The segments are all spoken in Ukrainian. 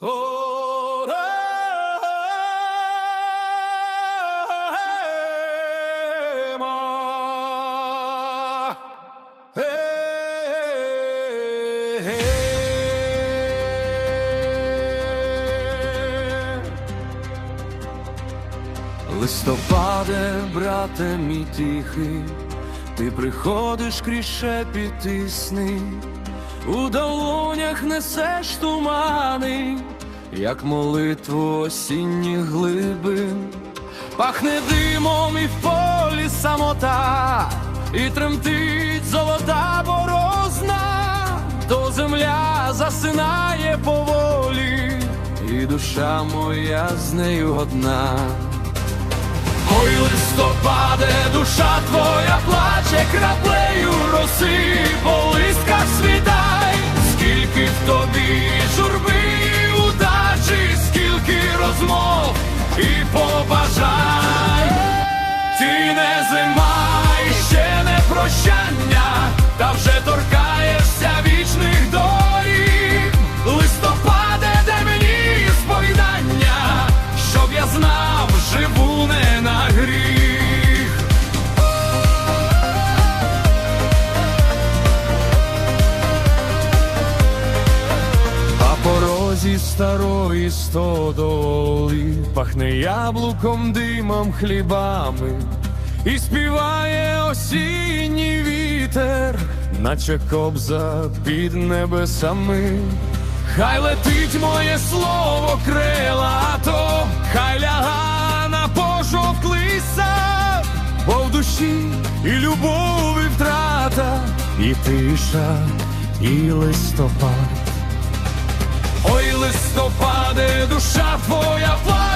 Листопаде, брате мій тихий, ти приходиш крізь шепіт і сни, у долонях несеш тумани, як молитву осінніх глибин, пахне димом і в полі самота, і тремтить золота борозна, то земля засинає поволі, і душа моя з нею одна. Ой, листопаде, душа твоя плаче краплею роси, по листках світай, скільки в тобі журби, розмов і побажань. Ти не зима, ще не прощання, та вже торкаєшся по старої стодоли пахне яблуком, димом, хлібами, і співає осінній вітер, наче кобза під небесами. Хай летить моє слово крилато, хай ляга на пожовклий сад, бо в душі і любов, і втрата, і тиша, і листопад. Ой, листопаде, душа твоя плаче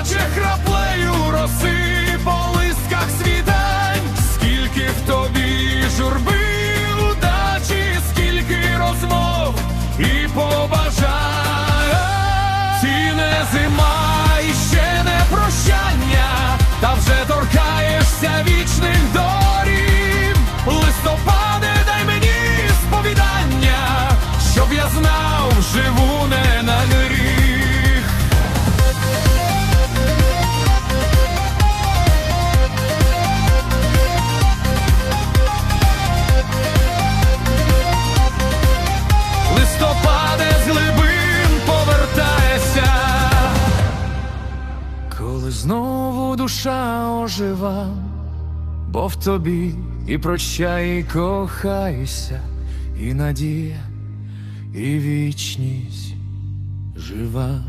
знову душа ожива, бо в тобі і прощай, і кохайся, і надія, і вічність жива.